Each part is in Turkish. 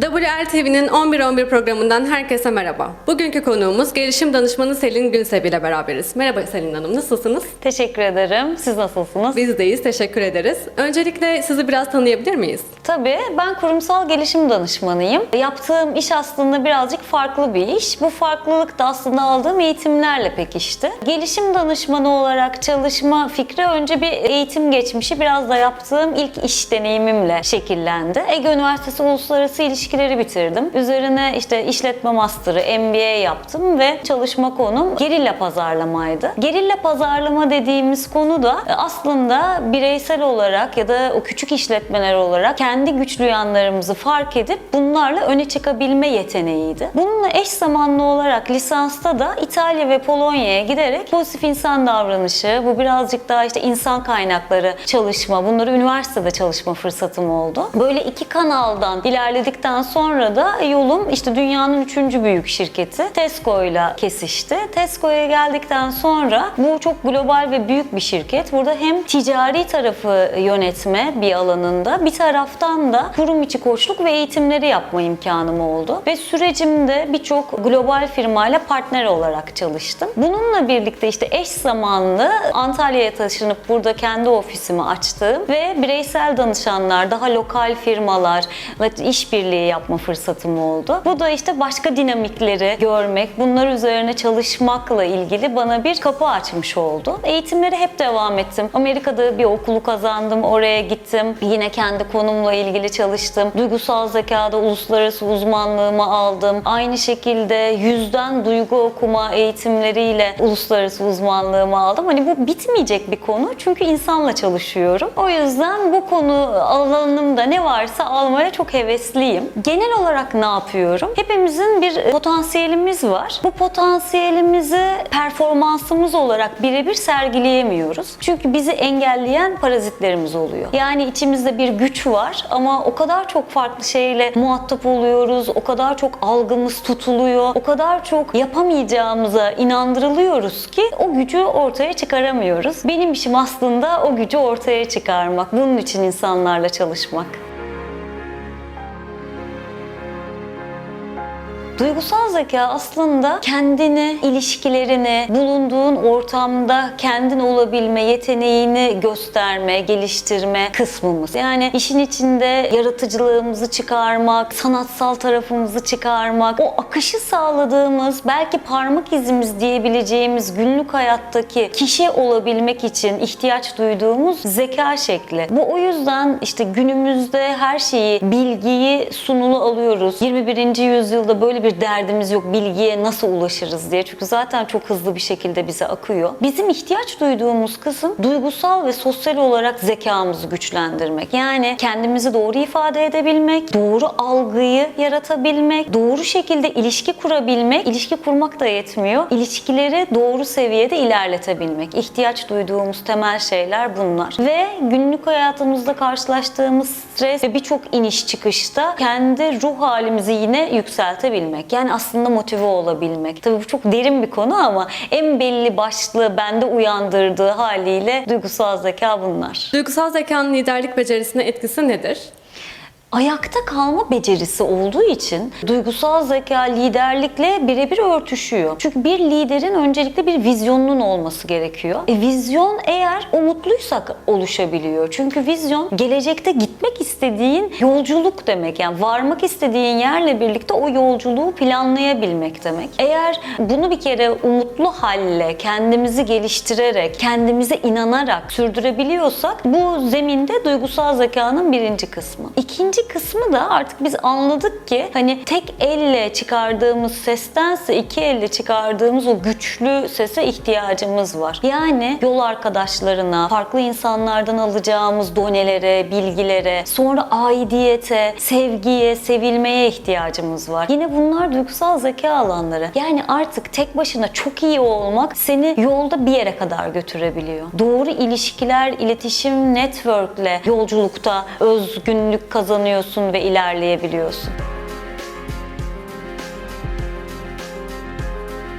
WLTV'nin 11-11 programından herkese merhaba. Bugünkü konuğumuz gelişim danışmanı Selin Günsev ile beraberiz. Merhaba Selin Hanım, nasılsınız? Teşekkür ederim. Siz nasılsınız? Biz deyiz, teşekkür ederiz. Öncelikle sizi biraz tanıyabilir miyiz? Tabii ben kurumsal gelişim danışmanıyım. Yaptığım iş aslında birazcık farklı bir iş. Bu farklılık da aslında aldığım eğitimlerle pekişti. Gelişim danışmanı olarak çalışma fikri önce bir eğitim geçmişi biraz da yaptığım ilk iş deneyimimle şekillendi. Ege Üniversitesi Uluslararası İlişkileri bitirdim. Üzerine işte işletme master'ı, MBA yaptım ve çalışma konum gerilla pazarlamaydı. Gerilla pazarlama dediğimiz konu da aslında bireysel olarak ya da o küçük işletmeler olarak kendi güçlü yanlarımızı fark edip bunlarla öne çıkabilme yeteneğiydi. Bununla eş zamanlı olarak lisansta da İtalya ve Polonya'ya giderek pozitif insan davranışı, bu birazcık daha işte insan kaynakları çalışma, bunları üniversitede çalışma fırsatım oldu. Böyle iki kanaldan ilerledikten sonra da yolum işte dünyanın üçüncü büyük şirketi Tesco ile kesişti. Tesco'ya geldikten sonra bu çok global ve büyük bir şirket. Burada hem ticari tarafı yönetme bir alanında bir taraftan da kurum içi koçluk ve eğitimleri yapma imkanım oldu. Ve sürecimde birçok global firmayla partner olarak çalıştım. Bununla birlikte işte eş zamanlı Antalya'ya taşınıp burada kendi ofisimi açtığım ve bireysel danışanlar, daha lokal firmalarla işbirliği yapma fırsatım oldu. Bu da işte başka dinamikleri görmek, bunlar üzerine çalışmakla ilgili bana bir kapı açmış oldu. Eğitimleri hep devam ettim. Amerika'da bir okulu kazandım, oraya gittim. Yine kendi konumla ilgili çalıştım. Duygusal zekada uluslararası uzmanlığımı aldım. Aynı şekilde yüzden duygu okuma eğitimleriyle uluslararası uzmanlığımı aldım. Hani bu bitmeyecek bir konu çünkü insanla çalışıyorum. O yüzden bu konu alanımda ne varsa almaya çok hevesliyim. Genel olarak ne yapıyorum? Hepimizin bir potansiyelimiz var. Bu potansiyelimizi performansımız olarak birebir sergileyemiyoruz. Çünkü bizi engelleyen parazitlerimiz oluyor. Yani içimizde bir güç var ama o kadar çok farklı şeyle muhatap oluyoruz. O kadar çok algımız tutuluyor. O kadar çok yapamayacağımıza inandırılıyoruz ki o gücü ortaya çıkaramıyoruz. Benim işim aslında o gücü ortaya çıkarmak. Bunun için insanlarla çalışmak. Duygusal zeka aslında kendini, ilişkilerini, bulunduğun ortamda kendin olabilme yeteneğini gösterme, geliştirme kısmımız. Yani işin içinde yaratıcılığımızı çıkarmak, sanatsal tarafımızı çıkarmak, o akışı sağladığımız, belki parmak izimiz diyebileceğimiz günlük hayattaki kişi olabilmek için ihtiyaç duyduğumuz zeka şekli. Bu o yüzden işte günümüzde her şeyi, bilgiyi sunulu alıyoruz. 21. yüzyılda böyle bir derdimiz yok. Bilgiye nasıl ulaşırız diye. Çünkü zaten çok hızlı bir şekilde bize akıyor. Bizim ihtiyaç duyduğumuz kısım duygusal ve sosyal olarak zekamızı güçlendirmek. Yani kendimizi doğru ifade edebilmek, doğru algıyı yaratabilmek, doğru şekilde ilişki kurabilmek. İlişki kurmak da yetmiyor. İlişkileri doğru seviyede ilerletebilmek. İhtiyaç duyduğumuz temel şeyler bunlar. Ve günlük hayatımızda karşılaştığımız stres ve birçok iniş çıkışta kendi ruh halimizi yine yükseltebilmek. Yani aslında motive olabilmek. Tabii bu çok derin bir konu ama en belli başlı bende uyandırdığı haliyle duygusal zeka bunlar. Duygusal zekanın liderlik becerisine etkisi nedir? Ayakta kalma becerisi olduğu için duygusal zeka liderlikle birebir örtüşüyor. Çünkü bir liderin öncelikle bir vizyonunun olması gerekiyor. E, vizyon eğer umutluysak oluşabiliyor. Çünkü vizyon gelecekte gitmek istediğin yolculuk demek. Yani varmak istediğin yerle birlikte o yolculuğu planlayabilmek demek. Eğer bunu bir kere umutlu halle kendimizi geliştirerek, kendimize inanarak sürdürebiliyorsak bu zeminde duygusal zekanın birinci kısmı. İkinci kısmı da artık biz anladık ki hani tek elle çıkardığımız sestense iki elle çıkardığımız o güçlü sese ihtiyacımız var. Yani yol arkadaşlarına, farklı insanlardan alacağımız donelere, bilgilere, sonra aidiyete, sevgiye, sevilmeye ihtiyacımız var. Yine bunlar duygusal zeka alanları. Yani artık tek başına çok iyi olmak seni yolda bir yere kadar götürebiliyor. Doğru ilişkiler, iletişim, networkle yolculukta özgünlük kazanıyorsun ve ilerleyebiliyorsun.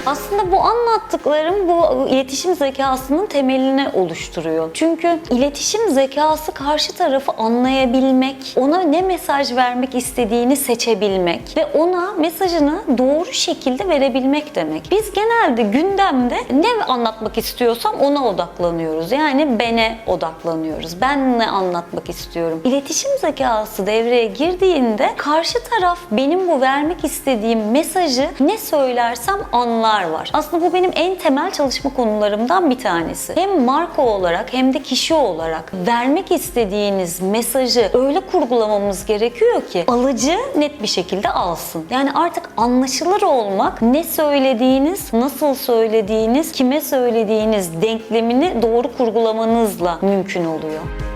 Aslında bu anlattıklarım bu iletişim zekasının temelini oluşturuyor. Çünkü iletişim zekası karşı tarafı anlayabilmek, ona ne mesaj vermek istediğini seçebilmek ve ona mesajını doğru şekilde verebilmek demek. Biz genelde gündemde ne anlatmak istiyorsam ona odaklanıyoruz. Yani bene odaklanıyoruz. Ben ne anlatmak istiyorum. İletişim zekası devreye girdiğinde karşı taraf benim bu vermek istediğim mesajı ne söylersem anlar var. Aslında bu benim en temel çalışma konularımdan bir tanesi. Hem marka olarak hem de kişi olarak vermek istediğiniz mesajı öyle kurgulamamız gerekiyor ki alıcı net bir şekilde alsın. Yani artık anlaşılır olmak ne söylediğiniz, nasıl söylediğiniz, kime söylediğiniz denklemini doğru kurgulamanızla mümkün oluyor.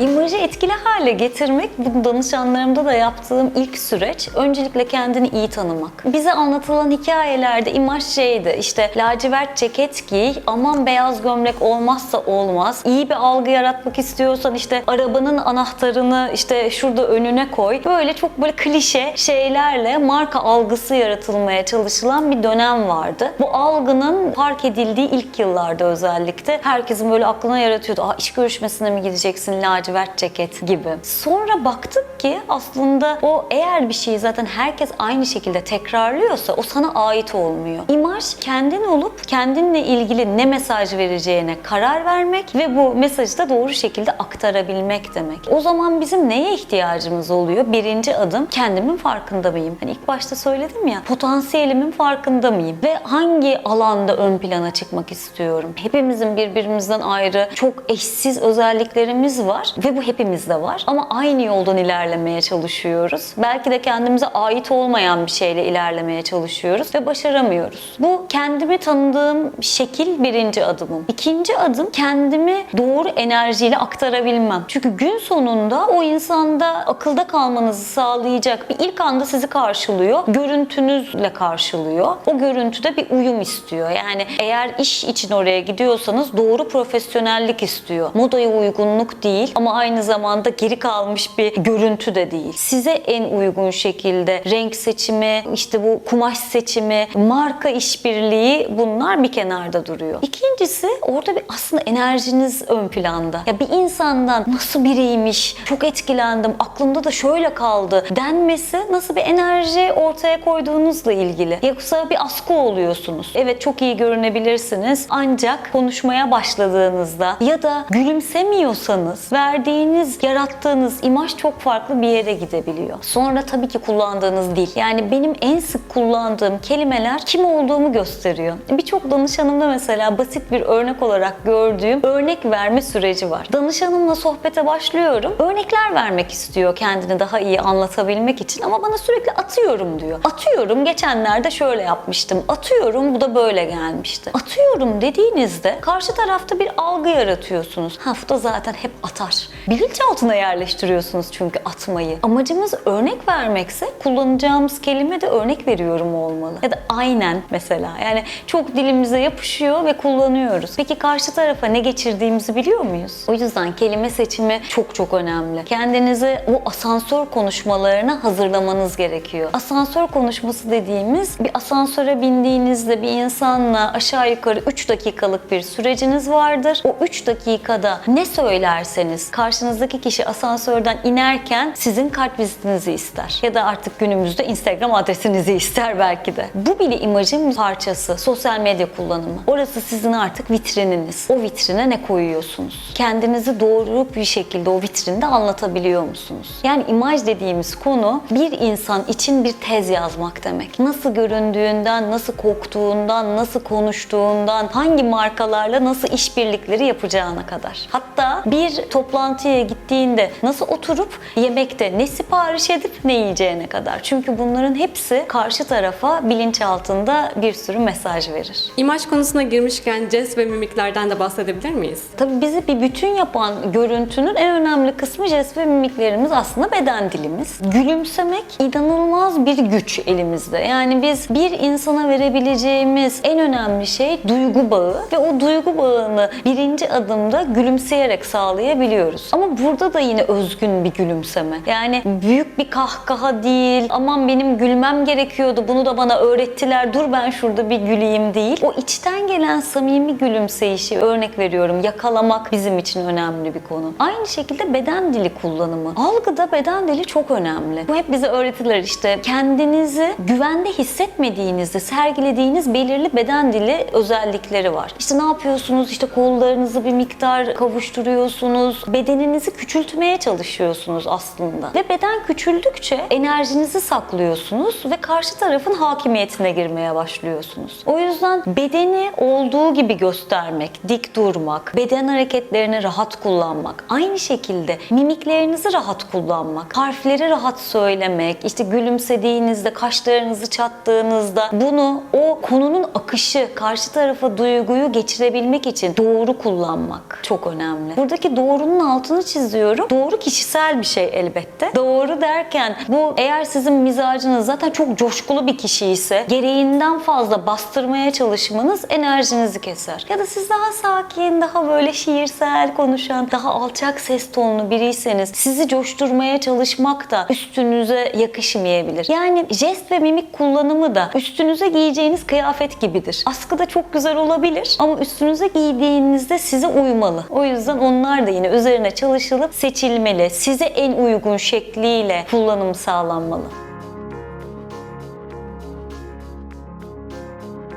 İmajı etkili hale getirmek bu danışanlarımda da yaptığım ilk süreç öncelikle kendini iyi tanımak. Bize anlatılan hikayelerde imaj şeydi işte lacivert ceket giy aman beyaz gömlek olmazsa olmaz. İyi bir algı yaratmak istiyorsan işte arabanın anahtarını işte şurada önüne koy. Böyle çok böyle klişe şeylerle marka algısı yaratılmaya çalışılan bir dönem vardı. Bu algının fark edildiği ilk yıllarda özellikle herkesin böyle aklına yaratıyordu. Aa iş görüşmesine mi gideceksin lacivert ceket gibi. Sonra baktık ki aslında o eğer bir şeyi zaten herkes aynı şekilde tekrarlıyorsa o sana ait olmuyor. İmaj kendin olup kendinle ilgili ne mesaj vereceğine karar vermek ve bu mesajı da doğru şekilde aktarabilmek demek. O zaman bizim neye ihtiyacımız oluyor? Birinci adım kendimin farkında mıyım? Hani ilk başta söyledim ya potansiyelimin farkında mıyım? Ve hangi alanda ön plana çıkmak istiyorum? Hepimizin birbirimizden ayrı çok eşsiz özelliklerimiz var ve bu hepimizde var. Ama aynı yoldan ilerlemeye çalışıyoruz. Belki de kendimize ait olmayan bir şeyle ilerlemeye çalışıyoruz ve başaramıyoruz. Bu kendimi tanıdığım şekil birinci adımım. İkinci adım kendimi doğru enerjiyle aktarabilmem. Çünkü gün sonunda o insanda akılda kalmanızı sağlayacak bir ilk anda sizi karşılıyor. Görüntünüzle karşılıyor. O görüntüde bir uyum istiyor. Yani eğer iş için oraya gidiyorsanız doğru profesyonellik istiyor. Modaya uygunluk değil ama aynı zamanda geri kalmış bir görüntü de değil. Size en uygun şekilde renk seçimi, işte bu kumaş seçimi, marka işbirliği bunlar bir kenarda duruyor. İkincisi orada bir aslında enerjiniz ön planda. Ya bir insandan nasıl biriymiş, çok etkilendim, aklımda da şöyle kaldı denmesi nasıl bir enerji ortaya koyduğunuzla ilgili. Yoksa bir askı oluyorsunuz. Evet çok iyi görünebilirsiniz ancak konuşmaya başladığınızda ya da gülümsemiyorsanız verdiğiniz, yarattığınız imaj çok farklı bir yere gidebiliyor. Sonra tabii ki kullandığınız dil. Yani benim en sık kullandığım kelimeler kim olduğumu gösteriyor. Birçok danışanımda mesela basit bir örnek olarak gördüğüm örnek verme süreci var. Danışanımla sohbete başlıyorum. Örnekler vermek istiyor kendini daha iyi anlatabilmek için ama bana sürekli atıyorum diyor. Atıyorum geçenlerde şöyle yapmıştım. Atıyorum bu da böyle gelmişti. Atıyorum dediğinizde karşı tarafta bir algı yaratıyorsunuz. Ha bu da zaten hep atar. Bilinçaltına yerleştiriyorsunuz çünkü atmayı. Amacımız örnek vermekse kullanacağımız kelime de örnek veriyorum olmalı. Ya da aynen mesela. Yani çok dilimize yapışıyor ve kullanıyoruz. Peki karşı tarafa ne geçirdiğimizi biliyor muyuz? O yüzden kelime seçimi çok çok önemli. Kendinizi o asansör konuşmalarına hazırlamanız gerekiyor. Asansör konuşması dediğimiz bir asansöre bindiğinizde bir insanla aşağı yukarı 3 dakikalık bir süreciniz vardır. O 3 dakikada ne söylerseniz karşınızdaki kişi asansörden inerken sizin kart vizitinizi ister. Ya da artık günümüzde Instagram adresinizi ister belki de. Bu bile imajın parçası. Sosyal medya kullanımı. Orası sizin artık vitrininiz. O vitrine ne koyuyorsunuz? Kendinizi doğru bir şekilde o vitrinde anlatabiliyor musunuz? Yani imaj dediğimiz konu bir insan için bir tez yazmak demek. Nasıl göründüğünden, nasıl koktuğundan, nasıl konuştuğundan, hangi markalarla nasıl işbirlikleri yapacağına kadar. Hatta bir toplantıya gittiğinde nasıl oturup yemekte ne sipariş edip ne yiyeceğine kadar. Çünkü bunların hepsi karşı tarafa bilinçaltında bir sürü mesaj verir. İmaj konusuna girmişken jest ve mimiklerden de bahsedebilir miyiz? Tabii bizi bir bütün yapan görüntünün en önemli kısmı jest ve mimiklerimiz aslında beden dilimiz. Gülümsemek inanılmaz bir güç elimizde. Yani biz bir insana verebileceğimiz en önemli şey duygu bağı ve o duygu bağını birinci adımda gülümseyerek sağlayabiliyoruz. Gülüyoruz. Ama burada da yine özgün bir gülümseme. Yani büyük bir kahkaha değil. Aman benim gülmem gerekiyordu. Bunu da bana öğrettiler. Dur ben şurada bir güleyim değil. O içten gelen samimi gülümseyişi örnek veriyorum. Yakalamak bizim için önemli bir konu. Aynı şekilde beden dili kullanımı. Algıda beden dili çok önemli. Bu hep bize öğretiler işte. Kendinizi güvende hissetmediğinizde sergilediğiniz belirli beden dili özellikleri var. İşte ne yapıyorsunuz? İşte kollarınızı bir miktar kavuşturuyorsunuz. Bedeninizi küçültmeye çalışıyorsunuz aslında. Ve beden küçüldükçe enerjinizi saklıyorsunuz ve karşı tarafın hakimiyetine girmeye başlıyorsunuz. O yüzden bedeni olduğu gibi göstermek, dik durmak, beden hareketlerini rahat kullanmak, aynı şekilde mimiklerinizi rahat kullanmak, harfleri rahat söylemek, işte gülümsediğinizde, kaşlarınızı çattığınızda bunu o konunun akışı, karşı tarafa duyguyu geçirebilmek için doğru kullanmak çok önemli. Buradaki doğrunun altını çiziyorum. Doğru kişisel bir şey elbette. Doğru derken bu eğer sizin mizacınız zaten çok coşkulu bir kişi ise gereğinden fazla bastırmaya çalışmanız enerjinizi keser. Ya da siz daha sakin, daha böyle şiirsel konuşan, daha alçak ses tonlu biriyseniz sizi coşturmaya çalışmak da üstünüze yakışmayabilir. Yani jest ve mimik kullanımı da üstünüze giyeceğiniz kıyafet gibidir. Askıda çok güzel olabilir ama üstünüze giydiğinizde size uymalı. O yüzden onlar da yine üzerine çalışılıp seçilmeli. Size en uygun şekliyle kullanım sağlanmalı.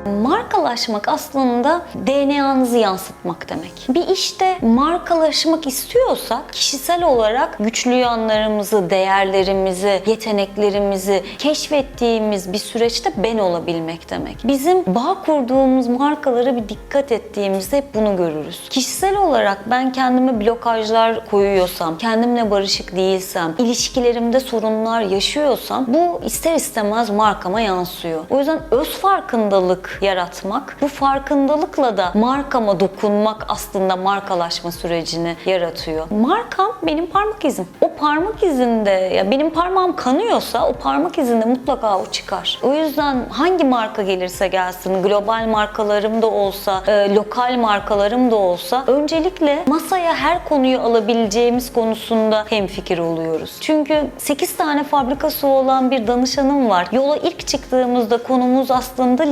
Markalaşmak aslında DNA'nızı yansıtmak demek. Bir işte markalaşmak istiyorsak kişisel olarak güçlü yanlarımızı, değerlerimizi, yeteneklerimizi keşfettiğimiz bir süreçte ben olabilmek demek. Bizim bağ kurduğumuz markalara bir dikkat ettiğimizde hep bunu görürüz. Kişisel olarak ben kendime blokajlar koyuyorsam, kendimle barışık değilsem, ilişkilerimde sorunlar yaşıyorsam bu ister istemez markama yansıyor. O yüzden öz farkındalık yaratmak, bu farkındalıkla da markama dokunmak aslında markalaşma sürecini yaratıyor. Markam benim parmak izim. O parmak izinde ya benim parmağım kanıyorsa o parmak izinde mutlaka o çıkar. O yüzden hangi marka gelirse gelsin, global markalarım da olsa, e, lokal markalarım da olsa öncelikle masaya her konuyu alabileceğimiz konusunda hemfikir oluyoruz. Çünkü 8 tane fabrikası olan bir danışanım var. Yola ilk çıktığımızda konumuz aslında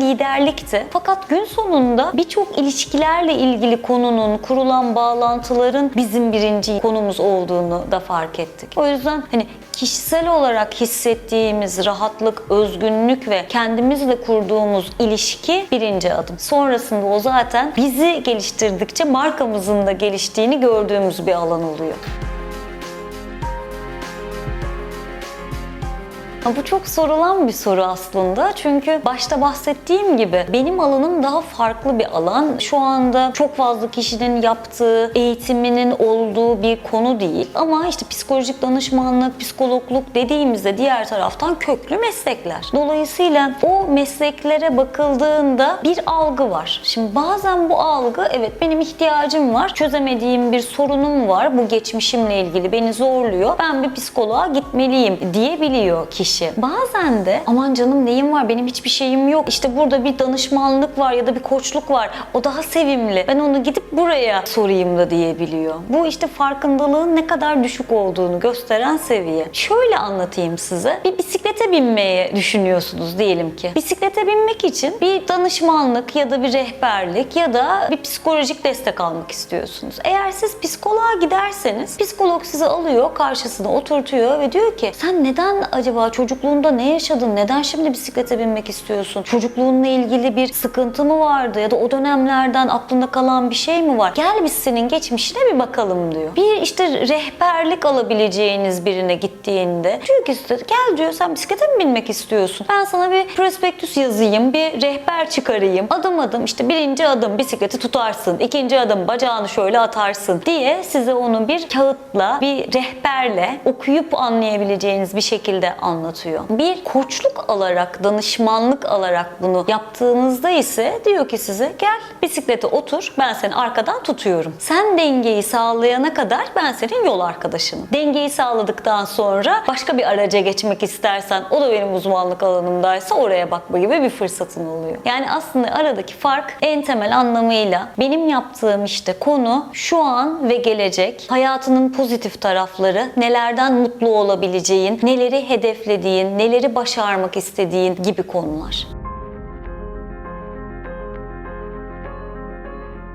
liderlikti. Fakat gün sonunda birçok ilişkilerle ilgili konunun, kurulan bağlantıların bizim birinci konumuz olduğunu da fark ettik. O yüzden hani kişisel olarak hissettiğimiz rahatlık, özgünlük ve kendimizle kurduğumuz ilişki birinci adım. Sonrasında o zaten bizi geliştirdikçe markamızın da geliştiğini gördüğümüz bir alan oluyor. Ha, Bu çok sorulan bir soru aslında. Çünkü başta bahsettiğim gibi benim alanım daha farklı bir alan. Şu anda çok fazla kişinin yaptığı, eğitiminin olduğu bir konu değil. Ama işte psikolojik danışmanlık, psikologluk dediğimizde diğer taraftan köklü meslekler. Dolayısıyla o mesleklere bakıldığında bir algı var. Şimdi bazen bu algı evet benim ihtiyacım var, çözemediğim bir sorunum var, bu geçmişimle ilgili beni zorluyor. Ben bir psikoloğa gitmeliyim diyebiliyor kişi. Bazen de aman canım neyim var benim hiçbir şeyim yok. İşte burada bir danışmanlık var ya da bir koçluk var. O daha sevimli. Ben onu gidip buraya sorayım da diyebiliyor. Bu işte farkındalığın ne kadar düşük olduğunu gösteren seviye. Şöyle anlatayım size. Bir bisiklete binmeye düşünüyorsunuz diyelim ki. Bisiklete binmek için bir danışmanlık ya da bir rehberlik ya da bir psikolojik destek almak istiyorsunuz. Eğer siz psikoloğa giderseniz psikolog sizi alıyor, karşısına oturtuyor ve diyor ki sen neden acaba çocukluğunda ne yaşadın? Neden şimdi bisiklete binmek istiyorsun? Çocukluğunla ilgili bir sıkıntı mı vardı ya da o dönemlerden aklında kalan bir şey mi var? Gel biz senin geçmişine bir bakalım diyor. Bir işte rehberlik alabileceğiniz birine gittiğinde ki size gel diyor sen bisiklete mi binmek istiyorsun? Ben sana bir prospektüs yazayım, bir rehber çıkarayım. Adım adım işte birinci adım bisikleti tutarsın, ikinci adım bacağını şöyle atarsın diye size onu bir kağıtla, bir rehberle okuyup anlayabileceğiniz bir şekilde anlatıyor. Bir koçluk alarak, danışmanlık alarak bunu yaptığınızda ise diyor ki size gel bisiklete otur ben seni arkadan tutuyorum. Sen dengeyi sağlayana kadar ben senin yol arkadaşınım. Dengeyi sağladıktan sonra başka bir araca geçmek istersen o da benim uzmanlık alanımdaysa oraya bakma gibi bir fırsatın oluyor. Yani aslında aradaki fark en temel anlamıyla benim yaptığım işte konu şu an ve gelecek hayatının pozitif tarafları, nelerden mutlu olabileceğin, neleri hedeflediğin, neleri başarmak istediğin gibi konular.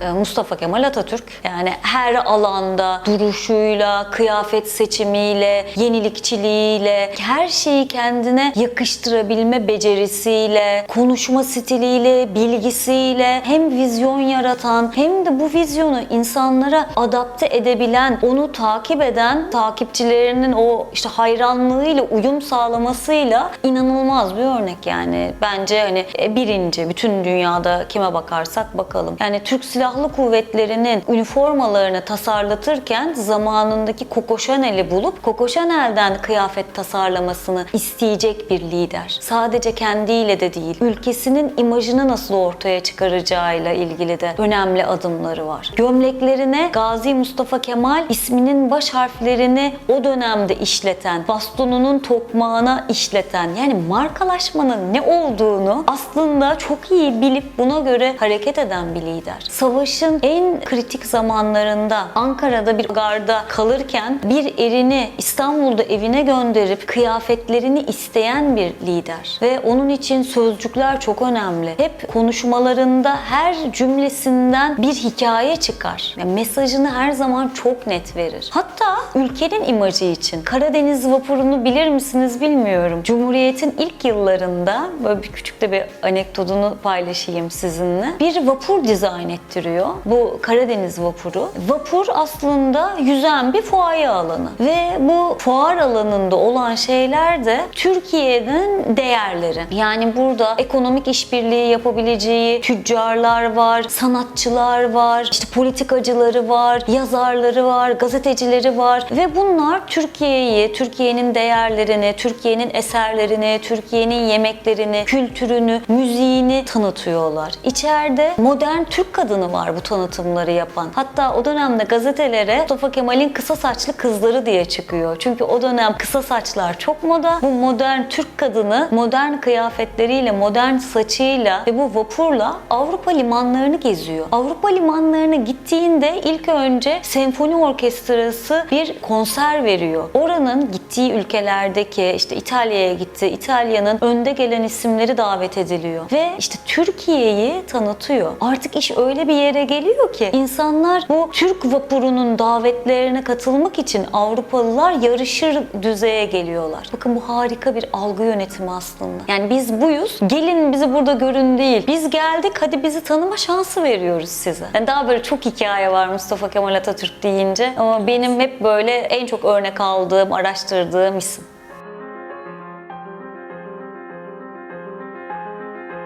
Mustafa Kemal Atatürk yani her alanda duruşuyla, kıyafet seçimiyle, yenilikçiliğiyle, her şeyi kendine yakıştırabilme becerisiyle, konuşma stiliyle, bilgisiyle hem vizyon yaratan hem de bu vizyonu insanlara adapte edebilen, onu takip eden takipçilerinin o işte hayranlığıyla uyum sağlamasıyla inanılmaz bir örnek yani. Bence hani e, birinci bütün dünyada kime bakarsak bakalım. Yani Türk Silahlı Kuvvetleri'nin üniformalarını tasarlatırken zamanındaki Coco Chanel'i bulup Coco Chanel'den kıyafet tasarlamasını isteyecek bir lider. Sadece kendiyle de değil, ülkesinin imajını nasıl ortaya çıkaracağıyla ilgili de önemli adımları var. Gömleklerine Gazi Mustafa Kemal isminin baş harflerini o dönemde işleten, bastonunun tokmağına işleten yani markalaşmanın ne olduğunu aslında çok iyi bilip buna göre hareket eden bir lider. Savaşın en kritik zamanlarında Ankara'da bir garda kalırken bir erini İstanbul'da evine gönderip kıyafetlerini isteyen bir lider. Ve onun için sözcükler çok önemli. Hep konuşmalarında her cümlesinden bir hikaye çıkar. Yani mesajını her zaman çok net verir. Hatta ülkenin imajı için Karadeniz vapurunu bilir misiniz bilmiyorum. Cumhuriyet'in ilk yıllarında böyle bir küçük de bir anekdotunu paylaşayım sizinle. Bir vapur dizayn ettiriyor. Bu Karadeniz vapuru. Vapur aslında yüzen bir fuaye alanı. Ve bu fuar alanında olan şeyler de Türkiye'nin değerleri. Yani burada ekonomik işbirliği yapabileceği tüccarlar var, sanatçılar var, işte politikacıları var, yazarları var, gazetecileri var ve bunlar Türkiye'yi, Türkiye'nin değerlerini, Türkiye'nin eserlerini, Türkiye'nin yemeklerini, kültürünü, müziğini tanıtıyorlar. İçeride modern Türk kadını var bu tanıtımları yapan. Hatta o dönemde gazetelere Mustafa Kemal'in kısa saçlı kızları diye çıkıyor. Çünkü o dönem kısa saçlar çok moda. Bu modern Türk kadını modern kıyafetleriyle, modern saçıyla ve bu vapurla Avrupa limanlarını geziyor. Avrupa limanlarına gittiğinde ilk önce senfoni orkestrası bir konser veriyor. Oranın gittiği ülkelerdeki işte İtalya'ya gitti. İtalya'nın önde gelen isimleri davet ediliyor. Ve işte Türkiye'yi tanıtıyor. Artık iş öyle bir yere geliyor ki insanlar bu Türk vapurunun davetlerine katılmak için Avrupalılar yarışır düzeye geliyorlar. Bakın bu harika bir algı yönetimi aslında. Yani biz buyuz. Gelin bizi burada görün değil. Biz geldik hadi bizi tanıma şansı veriyoruz size. Yani daha böyle çok hikaye var Mustafa Kemal Atatürk deyince. Ama benim hep böyle en çok örnek aldığım, araştırdığım isim.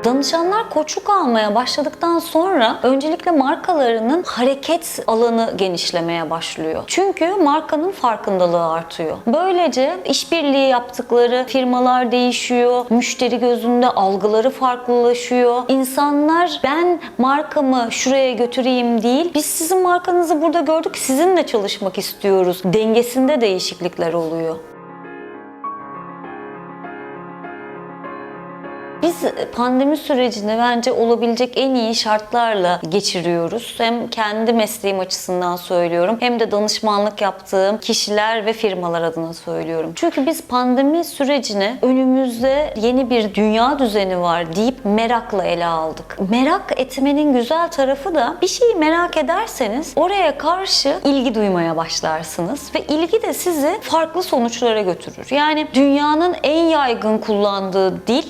Danışanlar koçluk almaya başladıktan sonra öncelikle markalarının hareket alanı genişlemeye başlıyor. Çünkü markanın farkındalığı artıyor. Böylece işbirliği yaptıkları firmalar değişiyor. Müşteri gözünde algıları farklılaşıyor. İnsanlar ben markamı şuraya götüreyim değil. Biz sizin markanızı burada gördük. Sizinle çalışmak istiyoruz. Dengesinde değişiklikler oluyor. Biz pandemi sürecini bence olabilecek en iyi şartlarla geçiriyoruz. Hem kendi mesleğim açısından söylüyorum hem de danışmanlık yaptığım kişiler ve firmalar adına söylüyorum. Çünkü biz pandemi sürecini önümüzde yeni bir dünya düzeni var deyip merakla ele aldık. Merak etmenin güzel tarafı da bir şeyi merak ederseniz oraya karşı ilgi duymaya başlarsınız ve ilgi de sizi farklı sonuçlara götürür. Yani dünyanın en yaygın kullandığı dil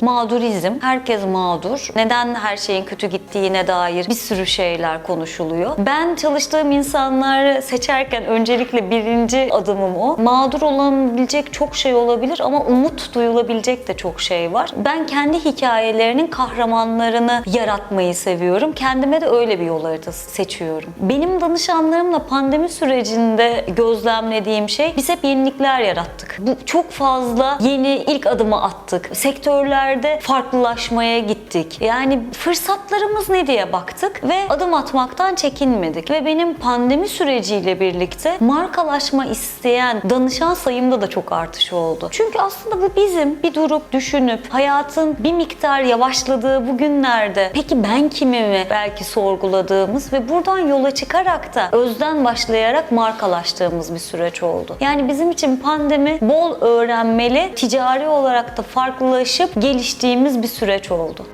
mağdurizm. Herkes mağdur. Neden her şeyin kötü gittiğine dair bir sürü şeyler konuşuluyor. Ben çalıştığım insanları seçerken öncelikle birinci adımım o. Mağdur olabilecek çok şey olabilir ama umut duyulabilecek de çok şey var. Ben kendi hikayelerinin kahramanlarını yaratmayı seviyorum. Kendime de öyle bir yol haritası seçiyorum. Benim danışanlarımla pandemi sürecinde gözlemlediğim şey biz hep yenilikler yarattık. Bu çok fazla yeni ilk adımı attık. Sektörlerde farklılaşmaya gittik. Yani fırsatlarımız ne diye baktık ve adım atmaktan çekinmedik. Ve benim pandemi süreciyle birlikte markalaşma isteyen danışan sayımda da çok artış oldu. Çünkü aslında bu bizim bir durup düşünüp hayatın bir miktar yavaşladığı bu günlerde peki ben kimimi belki sorguladığımız ve buradan yola çıkarak da özden başlayarak markalaştığımız bir süreç oldu. Yani bizim için pandemi bol öğrenmeli, ticari olarak da farklılaşıp geliştiğimiz bir süreç oldu.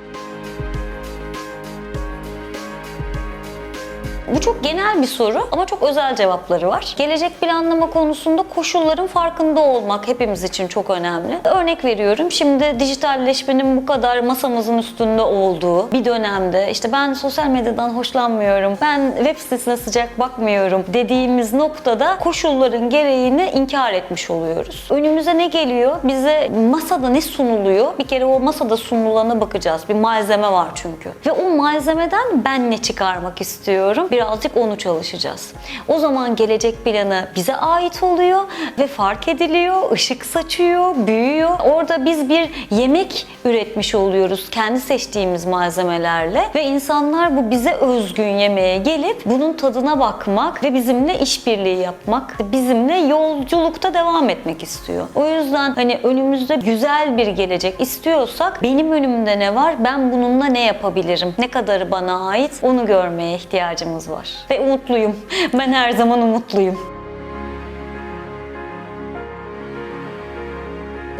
Bu çok genel bir soru ama çok özel cevapları var. Gelecek planlama konusunda koşulların farkında olmak hepimiz için çok önemli. Örnek veriyorum şimdi dijitalleşmenin bu kadar masamızın üstünde olduğu bir dönemde işte ben sosyal medyadan hoşlanmıyorum, ben web sitesine sıcak bakmıyorum dediğimiz noktada koşulların gereğini inkar etmiş oluyoruz. Önümüze ne geliyor? Bize masada ne sunuluyor? Bir kere o masada sunulana bakacağız. Bir malzeme var çünkü. Ve o malzemeden ben ne çıkarmak istiyorum? Birazcık onu çalışacağız. O zaman gelecek planı bize ait oluyor ve fark ediliyor, ışık saçıyor, büyüyor. Orada biz bir yemek üretmiş oluyoruz kendi seçtiğimiz malzemelerle ve insanlar bu bize özgün yemeğe gelip bunun tadına bakmak ve bizimle işbirliği yapmak, bizimle yolculukta devam etmek istiyor. O yüzden hani önümüzde güzel bir gelecek istiyorsak benim önümde ne var? Ben bununla ne yapabilirim? Ne kadarı bana ait? Onu görmeye ihtiyacımız var. Ve umutluyum. Ben her zaman umutluyum.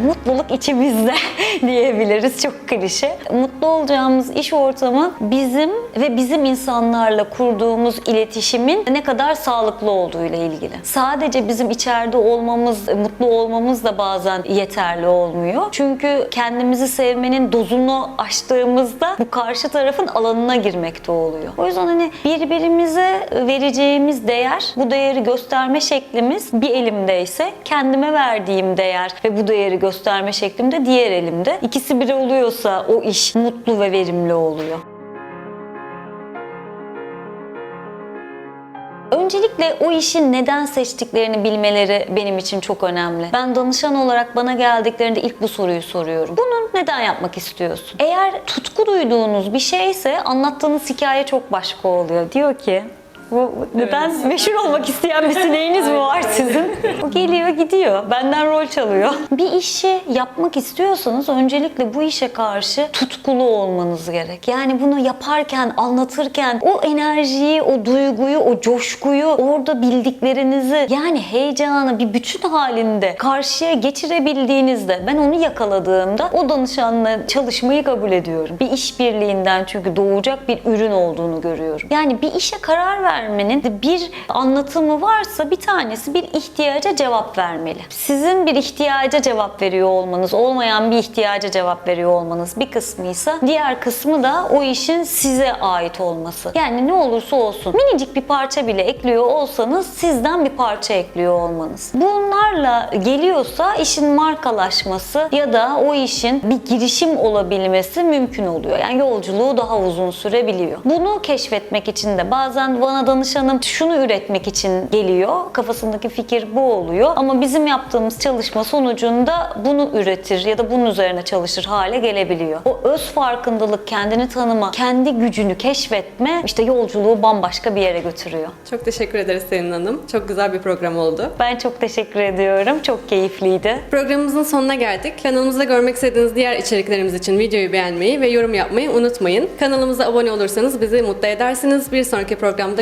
Mutluluk içimizde diyebiliriz. Çok klişe. Mutlu olacağımız iş ortamı bizim ve bizim insanlarla kurduğumuz iletişimin ne kadar sağlıklı olduğuyla ilgili. Sadece bizim içeride olmamız, mutlu olmamız da bazen yeterli olmuyor. Çünkü kendimizi sevmenin dozunu aştığımızda bu karşı tarafın alanına girmekte oluyor. O yüzden hani birbirimize vereceğimiz değer, bu değeri gösterme şeklimiz bir elimdeyse kendime verdiğim değer ve bu değeri gösterme şeklim de diğer elimde. İkisi biri oluyorsa o iş mutlu ve verimli oluyor. Öncelikle o işi neden seçtiklerini bilmeleri benim için çok önemli. Ben danışan olarak bana geldiklerinde ilk bu soruyu soruyorum. Bunu neden yapmak istiyorsun? Eğer tutku duyduğunuz bir şeyse anlattığınız hikaye çok başka oluyor. Diyor ki bu neden meşhur olmak isteyen bir sineğiniz mi var sizin? O geliyor gidiyor. Benden rol çalıyor. Bir işi yapmak istiyorsanız öncelikle bu işe karşı tutkulu olmanız gerek. Yani bunu yaparken, anlatırken o enerjiyi, o duyguyu, o coşkuyu, orada bildiklerinizi yani heyecanı bir bütün halinde karşıya geçirebildiğinizde ben onu yakaladığımda o danışanla çalışmayı kabul ediyorum. Bir işbirliğinden çünkü doğacak bir ürün olduğunu görüyorum. Yani bir işe karar vermenin bir anlatımı varsa bir tanesi bir ihtiyaca cevap vermeli. Sizin bir ihtiyaca cevap veriyor olmanız, olmayan bir ihtiyaca cevap veriyor olmanız bir kısmıysa diğer kısmı da o işin size ait olması. Yani ne olursa olsun minicik bir parça bile ekliyor olsanız sizden bir parça ekliyor olmanız. Bunlarla geliyorsa işin markalaşması ya da o işin bir girişim olabilmesi mümkün oluyor. Yani yolculuğu daha uzun sürebiliyor. Bunu keşfetmek için de bazen bana danışanım şunu üretmek için geliyor. Kafasındaki fikir bu oluyor. Ama bizim yaptığımız çalışma sonucunda bunu üretir ya da bunun üzerine çalışır hale gelebiliyor. O öz farkındalık, kendini tanıma, kendi gücünü keşfetme işte yolculuğu bambaşka bir yere götürüyor. Çok teşekkür ederiz Selin Hanım. Çok güzel bir program oldu. Ben çok teşekkür ediyorum. Çok keyifliydi. Programımızın sonuna geldik. Kanalımızda görmek istediğiniz diğer içeriklerimiz için videoyu beğenmeyi ve yorum yapmayı unutmayın. Kanalımıza abone olursanız bizi mutlu edersiniz. Bir sonraki programda